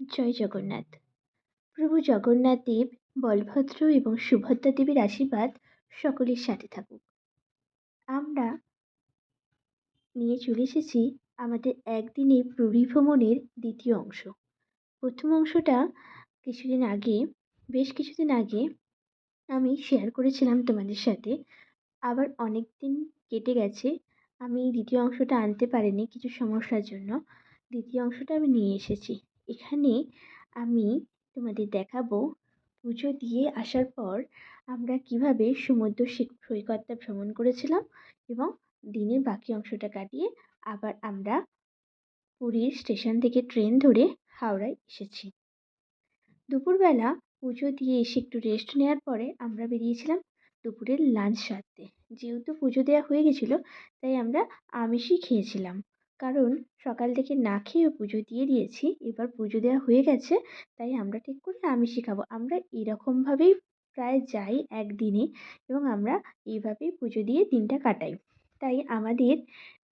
জয় জগন্নাথ। প্রভু জগন্নাথ দেব, বলভদ্র এবং সুভদ্রা দেবীর আশীর্বাদ সকলের সাথে থাকুক। আমরা নিয়ে চলে এসেছি আমাদের একদিনে পুরী ভ্রমণের দ্বিতীয় অংশ। প্রথম অংশটা কিছুদিন আগে, বেশ কিছুদিন আগে আমি শেয়ার করেছিলাম তোমাদের সাথে। আবার অনেক দিন কেটে গেছে, আমি দ্বিতীয় অংশটা আনতে পারিনি কিছু সমস্যার জন্য। দ্বিতীয় অংশটা আমি নিয়ে এসেছি। এখানে আমি তোমাদের দেখাবো পুজো দিয়ে আসার পর আমরা কীভাবে সমুদ্র সৈকতটা ভ্রমণ করেছিলাম এবং দিনের বাকি অংশটা কাটিয়ে আবার আমরা পুরীর স্টেশন থেকে ট্রেন ধরে হাওড়ায় এসেছি। দুপুরবেলা পুজো দিয়ে এসে একটু রেস্ট নেওয়ার পরে আমরা বেরিয়েছিলাম দুপুরের লাঞ্চ সারতে। যেহেতু পুজো দেওয়া হয়ে গেছিল, তাই আমরা আমিষই খেয়েছিলাম। কারণ সকাল থেকে না খেয়েও পুজো দিয়ে দিয়েছি, এবার পুজো দেওয়া হয়ে গেছে, তাই আমরা ঠিক করি আমিষই খাব। আমরা এরকমভাবেই প্রায় যাই একদিনে এবং আমরা এইভাবেই পুজো দিয়ে দিনটা কাটাই। তাই আমাদের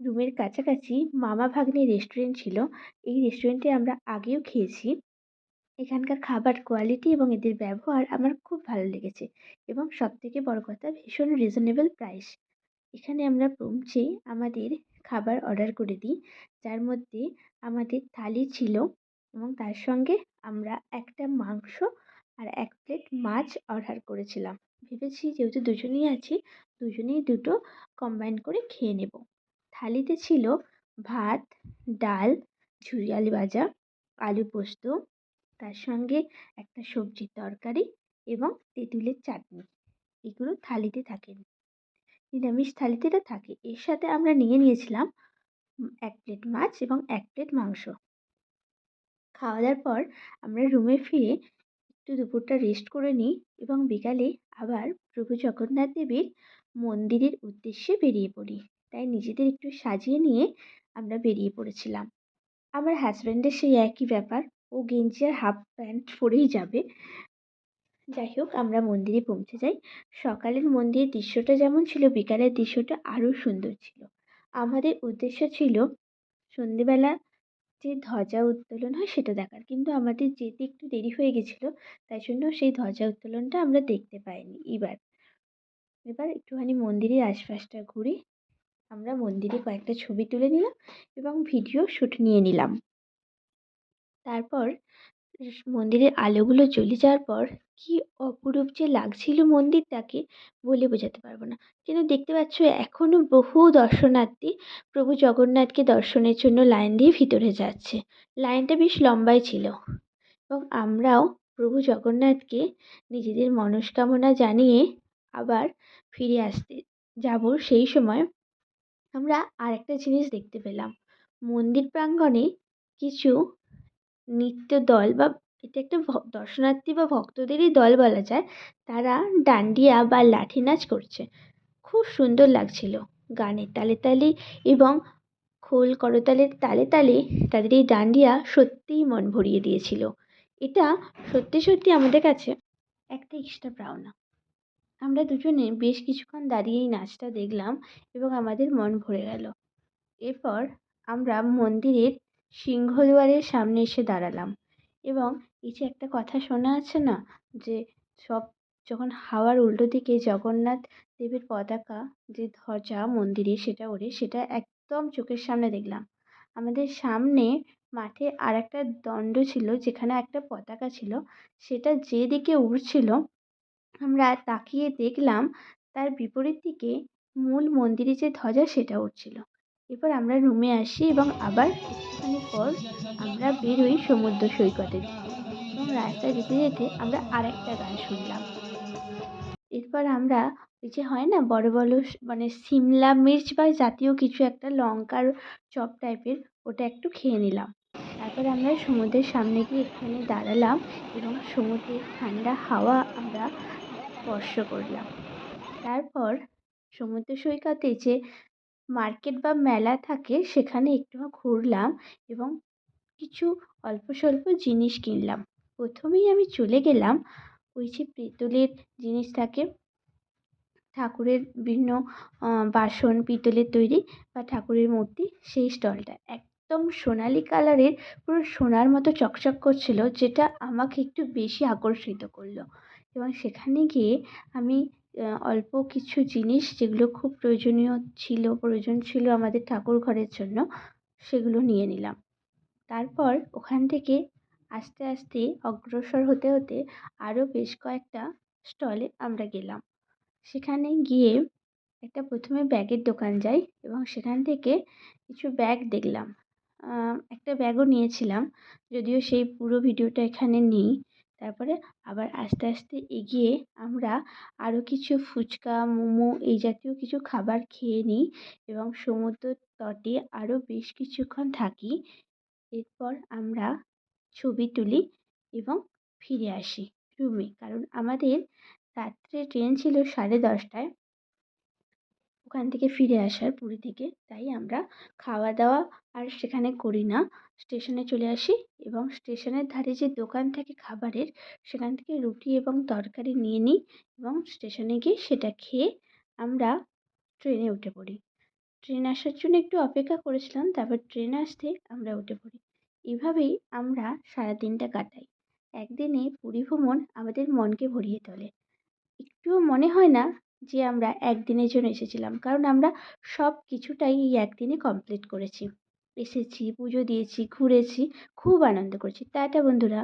রুমের কাছাকাছি মামা ভাগ্নে রেস্টুরেন্ট ছিল, এই রেস্টুরেন্টে আমরা আগেও খেয়েছি। এখানকার খাবার কোয়ালিটি এবং এদের ব্যবহার আমার খুব ভালো লেগেছে এবং সবথেকে বড় কথা ভীষণ রিজনেবল প্রাইস এখানে আমরা পৌঁছে আমাদের খাবার অর্ডার করে দিই। যার মধ্যে আমাদের থালি ছিল এবং তার সঙ্গে আমরা একটা মাংস আর এক প্লেট মাছ অর্ডার করেছিলাম। ভেবেছি যেহেতু দুজনেই আছি, দুজনেই দুটো কম্বাইন করে খেয়ে নেব। থালিতে ছিল ভাত, ডাল, ঝুরি আলু ভাজা, আলু পোস্ত, তার সঙ্গে একটা সবজির তরকারি এবং তেঁতুলের চাটনি। এগুলো থালিতে থাকে। নিরামিষ থালিতে এটা থাকে। এর সাথে আমরা নিয়ে নিয়েছিলাম এক প্লেট মাছ এবং এক প্লেট মাংস। খাওয়া দাওয়ার পর আমরা রুমে ফিরে একটু দুপুরটা রেস্ট করে নিই এবং বিকালে আবার প্রভু জগন্নাথ দেবের মন্দিরের উদ্দেশ্যে বেরিয়ে পড়ি। তাই নিজেদের একটু সাজিয়ে নিয়ে আমরা বেরিয়ে পড়েছিলাম। আমার হাজব্যান্ডের সেই একই ব্যাপার। ও গেঞ্জি আর হাফ প্যান্ট পরেই যাবে। যাই হোক, আমরা মন্দিরে পৌঁছে যাই। সকালের মন্দিরের দৃশ্যটা যেমন ছিল, বিকালের দৃশ্যটা আরও সুন্দর ছিল। আমাদের উদ্দেশ্য ছিল সন্ধেবেলা যে ধ্বজা উত্তোলন হয় সেটা দেখার। কিন্তু আমাদের যেতে একটু দেরি হয়ে গেছিল, তাই জন্য সেই ধ্বজা উত্তোলনটা আমরা দেখতে পাইনি এবার। এবার একটুখানি মন্দিরের আশপাশটা ঘুরে আমরা মন্দিরে কয়েকটা ছবি তুলে নিলাম এবং ভিডিও শ্যুট নিয়ে নিলাম। তারপর মন্দিরের আলোগুলো জ্বলে যাওয়ার পর কী অপরূপ যে লাগছিল মন্দিরটাকে বলে বোঝাতে পারব না। কিন্তু দেখতে পাচ্ছ এখনও বহু দর্শনার্থী প্রভু জগন্নাথকে দর্শনের জন্য লাইন দিয়ে ভিতরে যাচ্ছে। লাইনটা বেশ লম্বাই ছিল এবং আমরাও প্রভু জগন্নাথকে নিজেদের মনস্কামনা জানিয়ে আবার ফিরে আসতে যাব সেই সময় আমরা আরেকটা জিনিস দেখতে পেলাম। মন্দির প্রাঙ্গণে কিছু নৃত্য দল বা এটা একটা দর্শনার্থী বা ভক্তদেরই দল বলা যায়, তারা ডান্ডিয়া বা লাঠি নাচ করছে। খুব সুন্দর লাগছিল। গানের তালে তালে এবং খোল করতালের তালে তালে তাদের এই ডান্ডিয়া সত্যিই মন ভরিয়ে দিয়েছিল। এটা সত্যি সত্যি আমাদের কাছে একটা এক্সট্রা পাওনা আমরা দুজনে বেশ কিছুক্ষণ দাঁড়িয়ে এই নাচটা দেখলাম এবং আমাদের মন ভরে গেল। এরপর আমরা মন্দিরের সিংহদুয়ারের সামনে এসে দাঁড়ালাম। এবং এই যে একটা কথা শোনা আছে না? যে সব যখন হাওয়ার উল্টো দিকে জগন্নাথ দেবের পতাকা যে ধ্বজা মন্দিরে সেটা ওড়ে, সেটা একদম চোখের সামনে দেখলাম। আমাদের সামনে মাঠে আর একটা দণ্ড ছিল, যেখানে একটা পতাকা ছিল। সেটা যেদিকে উড়ছিল, আমরা তাকিয়ে দেখলাম, তার বিপরীত দিকে মূল মন্দিরে যে ধ্বজা সেটা উড়ছিল। এরপর আমরা রুমে আসি এবং আবার একটুখানি পর আমরা বেরোই সমুদ্র সৈকতের এবং রাস্তায় যেতে যেতে আমরা আর একটা গান শুনলাম। এরপর আমরা ওই যে হয় না, বড় বড় মানে সিমলা মির্চ বা জাতীয় কিছু একটা লঙ্কার চপ টাইপের ওটা একটু খেয়ে নিলাম। তারপর আমরা সমুদ্রের সামনে গিয়ে একটুখানি দাঁড়ালাম এবং সমুদ্রের ঠান্ডা হাওয়া আমরা স্পর্শ করলাম। তারপর সমুদ্র সৈকতে যে মার্কেট বা মেলা থাকে, সেখানে একটু ঘুরলাম এবং কিছু অল্প স্বল্প জিনিস কিনলাম। প্রথমেই আমি চলে গেলাম, ওই যে পিতলের জিনিস থাকে, ঠাকুরের বিভিন্ন বাসন, পিতলের তৈরি বা ঠাকুরের মূর্তি, সেই স্টলটা। একদম সোনালি কালারের, পুরো সোনার মতো চকচক করছিল, যেটা আমাকে একটু বেশি আকর্ষিত করল। এবং সেখানে গিয়ে আমি অল্প কিছু জিনিস যেগুলো খুব প্রয়োজনীয় ছিল, প্রয়োজন ছিল আমাদের ঠাকুর ঘরের জন্য, সেগুলো নিয়ে নিলাম। তারপর ওখান থেকে আস্তে আস্তে অগ্রসর হতে হতে আরও বেশ কয়েকটা স্টলে আমরা গেলাম। সেখানে গিয়ে একটা প্রথমে ব্যাগের দোকান যাই এবং সেখান থেকে কিছু ব্যাগ দেখলাম। একটা ব্যাগও নিয়েছিলাম, যদিও সেই পুরো ভিডিওটা এখানে নেই। তারপরে আবার আস্তে আস্তে এগিয়ে আমরা আরও কিছু ফুচকা, মোমো এই জাতীয় কিছু খাবার খেয়ে নিই এবং সমুদ্র তটে আরও বেশ কিছুক্ষণ থাকি। এরপর আমরা ছবি তুলি এবং ফিরে আসি রুমে কারণ আমাদের রাত্রে ট্রেন ছিল সাড়ে দশটায়। ওখান থেকে ফিরে আসার পুরী থেকে। তাই আমরা খাওয়া দাওয়া আর সেখানে করি না। স্টেশনে চলে আসি এবং স্টেশনের ধারে যে দোকান থাকে খাবারের, সেখান থেকে রুটি এবং তরকারি নিয়ে নিই এবং স্টেশনে গিয়ে সেটা খেয়ে আমরা ট্রেনে উঠে পড়ি। ট্রেন আসার জন্য একটু অপেক্ষা করেছিলাম, তারপর ট্রেন আসতে আমরা উঠে পড়ি। এভাবেই আমরা সারাদিনটা কাটাই। একদিনে পুরী ভ্রমণ আমাদের মনকে ভরিয়ে তোলে। একটুও মনে হয় না যে আমরা একদিনের জন্য এসেছিলাম। কারণ আমরা সব কিছুটাই এই একদিনে কমপ্লিট করেছি। এসেছি, পুজো দিয়েছি, ঘুরেছি, খুব আনন্দ করেছি। টাটা বন্ধুরা।